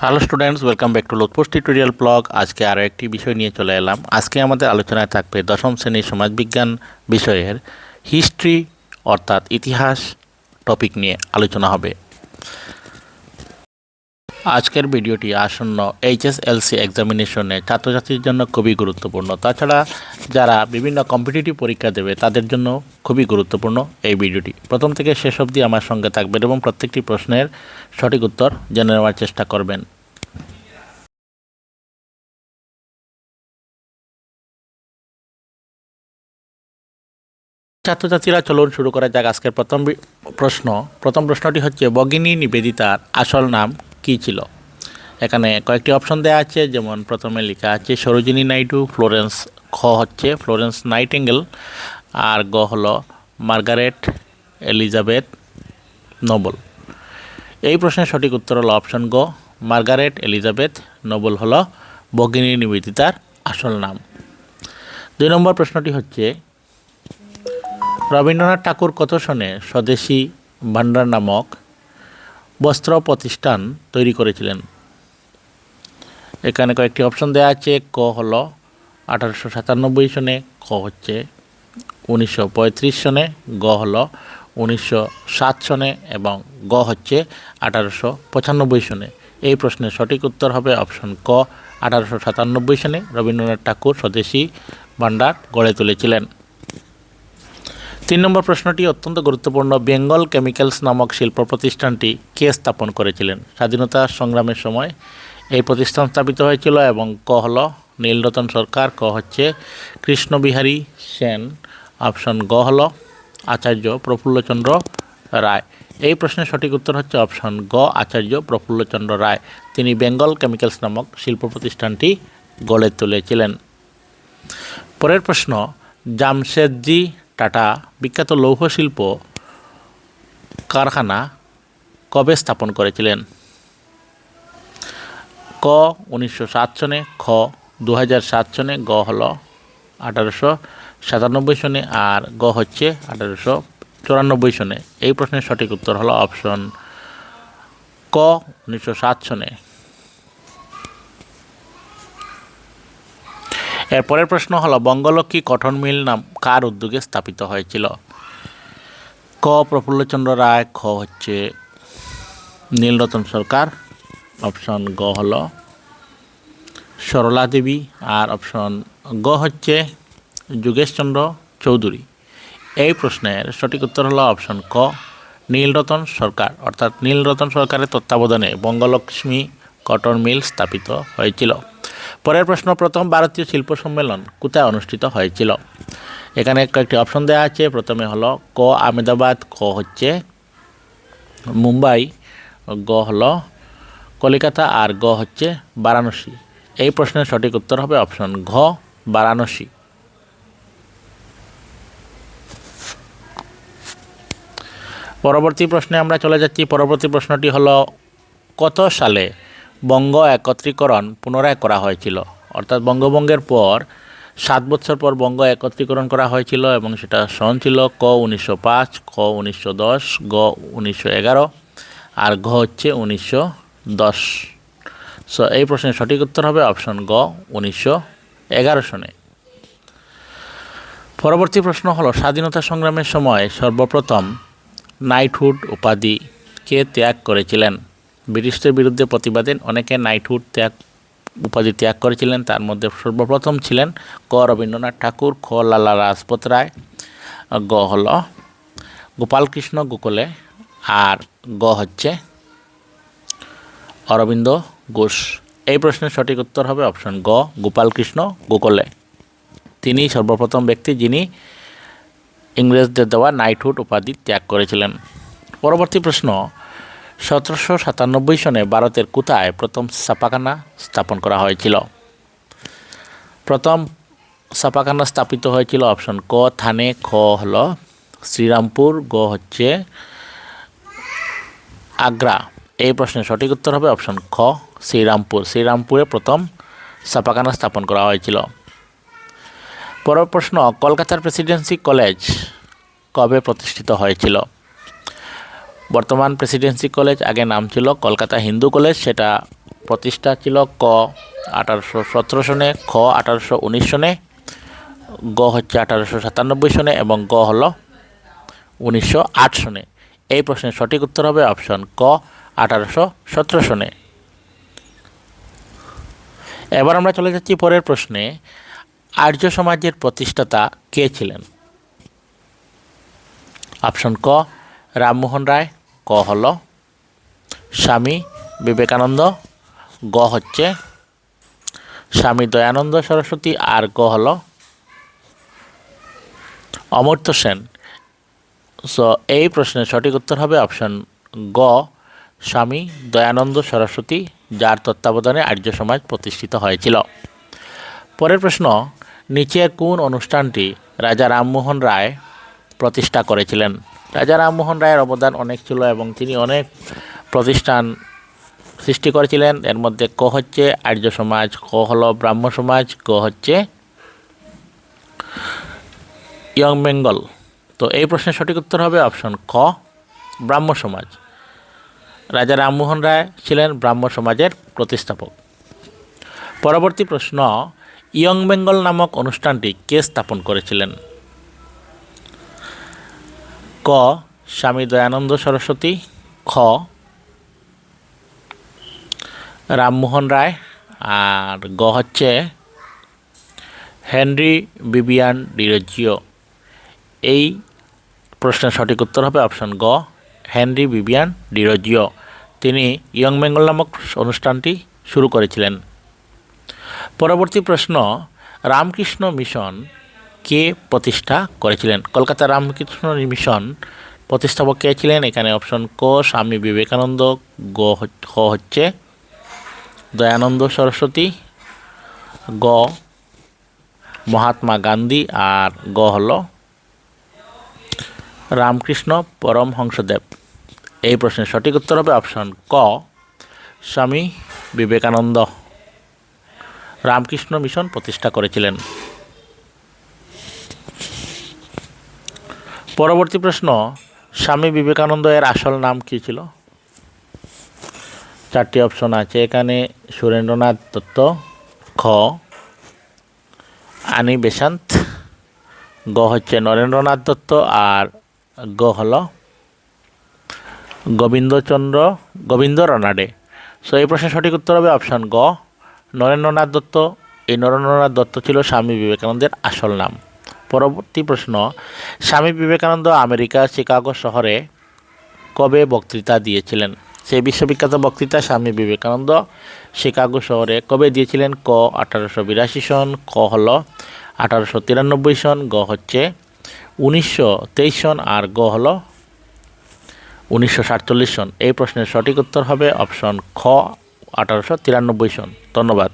Hello students welcome back to Lokpost tutorial blog আজকে আরও একটি বিষয় নিয়ে চলে এলাম। আজকে আমাদের আলোচনায় থাকবে দশম শ্রেণির সমাজবিজ্ঞান বিষয়ের হিস্ট্রি অর্থাৎ ইতিহাস টপিক নিয়ে আলোচনা হবে। আজকের ভিডিওটি আসন্ন এইচএসএলসি এক্সামিনেশনে ছাত্রছাত্রীর জন্য খুবই গুরুত্বপূর্ণ। তাছাড়া যারা বিভিন্ন কম্পিটিটিভ পরীক্ষা দেবে, তাদের জন্য খুবই গুরুত্বপূর্ণ এই ভিডিওটি। প্রথম থেকে শেষ অবধি আমার সঙ্গে থাকবেন এবং প্রত্যেকটি প্রশ্নের সঠিক উত্তর জেনে নেওয়ার চেষ্টা করবেন। ছাত্রছাত্রীরা চলুন শুরু করা যাক আজকের প্রথম প্রশ্ন। প্রথম প্রশ্নটি হচ্ছে ভগিনী নিবেদিতার আসল নাম কী ছিল? এখানে কয়েকটি অপশন দেওয়া আছে, যেমন প্রথমে লেখা আছে, সরোজিনী নাইডু, ফ্লোরেন্স খ হচ্ছে, ফ্লোরেন্স নাইটেঙ্গেল, আর গ হলো, মার্গারেট এলিজাবেথ নোবেল। এই প্রশ্নের সঠিক উত্তর হলো অপশন গ, মার্গারেট এলিজাবেথ নোবেল হলো ভগিনী নিবেদিতার আসল নাম। দুই নম্বর প্রশ্নটি হচ্ছে, রবীন্দ্রনাথ ঠাকুর কত সনে স্বদেশী ভাণ্ডার নামক বস্ত্র প্রতিষ্ঠান তৈরি করেছিলেন। এখানে কয়েকটি অপশন দেওয়া আছে, ক হলো আঠারোশো সাতানব্বই সনে ক হচ্ছে উনিশশো পঁয়ত্রিশ সনে, গ হলো উনিশশো সাত সনে এবং গ হচ্ছে আঠারোশো পঁচানব্বই সনে। এই প্রশ্নের সঠিক উত্তর হবে অপশন ক। আঠারোশো সাতানব্বই সনে রবীন্দ্রনাথ ঠাকুর স্বদেশী ভাণ্ডার গড়ে তুলেছিলেন। তিন নম্বর প্রশ্নটি অত্যন্ত গুরুত্বপূর্ণ। বেঙ্গল কেমিক্যালস নামক শিল্প প্রতিষ্ঠানটি কে স্থাপন করেছিলেন? স্বাধীনতা সংগ্রামের সময় এই প্রতিষ্ঠান স্থাপিত হয়েছিল এবং ক হল নীলরতন সরকার, ক হচ্ছে কৃষ্ণবিহারী সেন, অপশন গ হল আচার্য প্রফুল্লচন্দ্র রায়। এই প্রশ্নের সঠিক উত্তর হচ্ছে অপশন গ, আচার্য প্রফুল্লচন্দ্র রায়। তিনি বেঙ্গল কেমিক্যালস নামক শিল্প প্রতিষ্ঠানটি গড়ে তুলেছিলেন। পরের প্রশ্ন, জামশেদজি টাটা বিখ্যাত লৌহ শিল্প কারখানা কবে স্থাপন করেছিলেন? ক উনিশশো সাত সনে, খ দু সাত সনে, গ হল আঠারোশো সাতানব্বই সনে আর গ হচ্ছে আঠারোশো চুরানব্বই সনে। এই প্রশ্নের সঠিক উত্তর হলো অপশন ক উনিশশো সাত সনে। এর পরের প্রশ্ন হলো, বঙ্গলক্ষ্মী কটন মিল নাম কার উদ্যোগে স্থাপিত হয়েছিল? ক, প্রফুল্লচন্দ্র রায়, খ হচ্ছে নীলরতন সরকার, অপশন গ হল সরলা দেবী, আর অপশন গ হচ্ছে যোগেশচন্দ্র চৌধুরী। এই প্রশ্নের সঠিক উত্তর হলো অপশন ক, নীলরতন সরকার। অর্থাৎ নীলরতন সরকারের তত্ত্বাবধানে বঙ্গলক্ষ্মী কটন মিল স্থাপিত হয়েছিল। পরের প্রশ্ন, প্রথম ভারতীয় শিল্প সম্মেলন কোথায় অনুষ্ঠিত হয়েছিল? এখানে কয়েকটি অপশন দেওয়া আছে। প্রথমে হলো, ক আহমেদাবাদ, ক হচ্ছে মুম্বাই, গ হলো কলিকাতা আর গ হচ্ছে বারাণসী। এই প্রশ্নের সঠিক উত্তর হবে অপশন ঘ, বারাণসী। পরবর্তী প্রশ্নে আমরা চলে যাচ্ছি। পরবর্তী প্রশ্নটি হলো, কত সালে বঙ্গ একত্রীকরণ পুনরায় করা হয়েছিল। অর্থাৎ বঙ্গভঙ্গের পর সাত বছর পর বঙ্গ একত্রীকরণ করা হয়েছিল এবং সেটা সন ছিল ক উনিশশো পাঁচ ক উনিশশো দশ, গ উনিশশো এগারো আর ঘ হচ্ছে উনিশশো দশ। সো এই প্রশ্নের সঠিক উত্তর হবে অপশন গ, উনিশশো এগারো সনে। পরবর্তী প্রশ্ন হলো, স্বাধীনতা সংগ্রামের সময় সর্বপ্রথম নাইটহুড উপাধি কে ত্যাগ করেছিলেন? ব্রিটিশদের বিরুদ্ধে প্রতিবাদে অনেকে নাইটহুড ত্যাগ, উপাধি ত্যাগ করেছিলেন। তার মধ্যে সর্বপ্রথম ছিলেন ক. রবীন্দ্রনাথ ঠাকুর, খ. লালা রাজপত রায়, গ. হল গোপালকৃষ্ণ গোকলে আর গ. হচ্ছে অরবিন্দ ঘোষ। এই প্রশ্নের সঠিক উত্তর হবে অপশন গ, গোপালকৃষ্ণ গোকলে তিনি সর্বপ্রথম ব্যক্তি যিনি ইংরেজদের দেওয়া নাইটহুড উপাধি ত্যাগ করেছিলেন। পরবর্তী প্রশ্ন সতেরোশো সাতানব্বই সনে ভারতের কোথায় প্রথম ছাপাখানা স্থাপন করা হয়েছিল? প্রথম ছাপাখানা স্থাপিত হয়েছিল অপশন ক, থানে খ হল শ্রীরামপুর, গ হচ্ছে আগ্রা। এই প্রশ্নের সঠিক উত্তর হবে অপশন খ, শ্রীরামপুর। শ্রীরামপুরে প্রথম ছাপাখানা স্থাপন করা হয়েছিল। পরের প্রশ্ন, কলকাতার প্রেসিডেন্সি কলেজ কবে প্রতিষ্ঠিত হয়েছিল? বর্তমান প্রেসিডেন্সি কলেজ আগে নাম ছিল কলকাতা হিন্দু কলেজ সেটা প্রতিষ্ঠা ছিল ক আঠারোশো সতেরো সনে, খ আঠারোশো উনিশ সনে, গ হচ্ছে আঠারোশো সাতানব্বই সনে এবং গ হল উনিশশো আট সনে। এই প্রশ্নের সঠিক উত্তর হবে অপশন ক আঠারোশো সতেরো সনে। এবার আমরা চলে যাচ্ছি পরের প্রশ্নে, আর্য সমাজের প্রতিষ্ঠাতা কে ছিলেন? অপশন ক রামমোহন রায় ক হল স্বামী বিবেকানন্দ, গ হচ্ছে স্বামী দয়ানন্দ সরস্বতী, আর গ হল অমর্ত্য সেন। সো এই প্রশ্নের সঠিক উত্তর হবে অপশন গ, স্বামী দয়ানন্দ সরস্বতী, যার তত্ত্বাবধানে আর্য সমাজ প্রতিষ্ঠিত হয়েছিল। পরের প্রশ্ন নিচের কোন অনুষ্ঠানটি রাজা রামমোহন রায় প্রতিষ্ঠা করেছিলেন? রাজা রামমোহন রায়ের অবদান অনেক ছিল এবং তিনি অনেক প্রতিষ্ঠান সৃষ্টি করেছিলেন। এর মধ্যে ক হচ্ছে আর্য সমাজ, ক হল ব্রাহ্ম সমাজ, ক হচ্ছে ইয়ং বেঙ্গল। তো এই প্রশ্নের সঠিক উত্তর হবে অপশন ক, ব্রাহ্ম সমাজ। রাজা রামমোহন রায় ছিলেন ব্রাহ্ম সমাজের প্রতিষ্ঠাপক। পরবর্তী প্রশ্ন, ইয়ং বেঙ্গল নামক অনুষ্ঠানটি কে স্থাপন করেছিলেন? ক, স্বামী দয়ানন্দ সরস্বতী, খ, রামমোহন রায়, আর গ হচ্ছে হেনরি বিবিয়ান ডিরোজিও। এই প্রশ্নের সঠিক উত্তর হবে অপশন গ, হেনরি বিবিয়ান ডিরোজিও। তিনি ইয়ং বেঙ্গল নামক অনুষ্ঠানটি শুরু করেছিলেন। পরবর্তী প্রশ্ন, রামকৃষ্ণ মিশন কে প্রতিষ্ঠা করেছিলেন? কলকাতা রামকৃষ্ণ মিশন প্রতিষ্ঠাপক কে ছিলেন? এখানে অপশন ক, স্বামী বিবেকানন্দ, গ হচ্ছে দয়ানন্দ সরস্বতী, গ মহাত্মা গান্ধী আর গ হল রামকৃষ্ণ পরমহংসদেব। এই প্রশ্নের সঠিক উত্তর হবে অপশন ক, স্বামী বিবেকানন্দ। রামকৃষ্ণ মিশন প্রতিষ্ঠা করেছিলেন। পরবর্তী প্রশ্ন, স্বামী বিবেকানন্দ এর আসল নাম কী ছিল? চারটি অপশন আছে, এখানে সুরেন্দ্রনাথ দত্ত, খ, আনি বেসান্ত গ হচ্ছে নরেন্দ্রনাথ দত্ত, আর গ হল গোবিন্দচন্দ্র গোবিন্দ রনাডে সো এই প্রশ্নের সঠিক উত্তর হবে অপশন গ, নরেন্দ্রনাথ দত্ত। এই নরেন্দ্রনাথ দত্ত ছিল স্বামী বিবেকানন্দের আসল নাম। পরবর্তী প্রশ্ন, স্বামী বিবেকানন্দ আমেরিকা, শিকাগো শহরে কবে বক্তৃতা দিয়েছিলেন? সেই বিশ্ববিখ্যাত বক্তৃতা স্বামী বিবেকানন্দ শিকাগো শহরে কবে দিয়েছিলেন? ক, আঠারোশো বিরাশি সন, ক হল আঠারোশো তিরানব্বই সন, গ হচ্ছে উনিশশো তেইশ সন আর গ হল উনিশশো সাতচল্লিশ সন। এই প্রশ্নের সঠিক উত্তর হবে অপশন খ, আঠারোশো তিরানব্বই সন। ধন্যবাদ।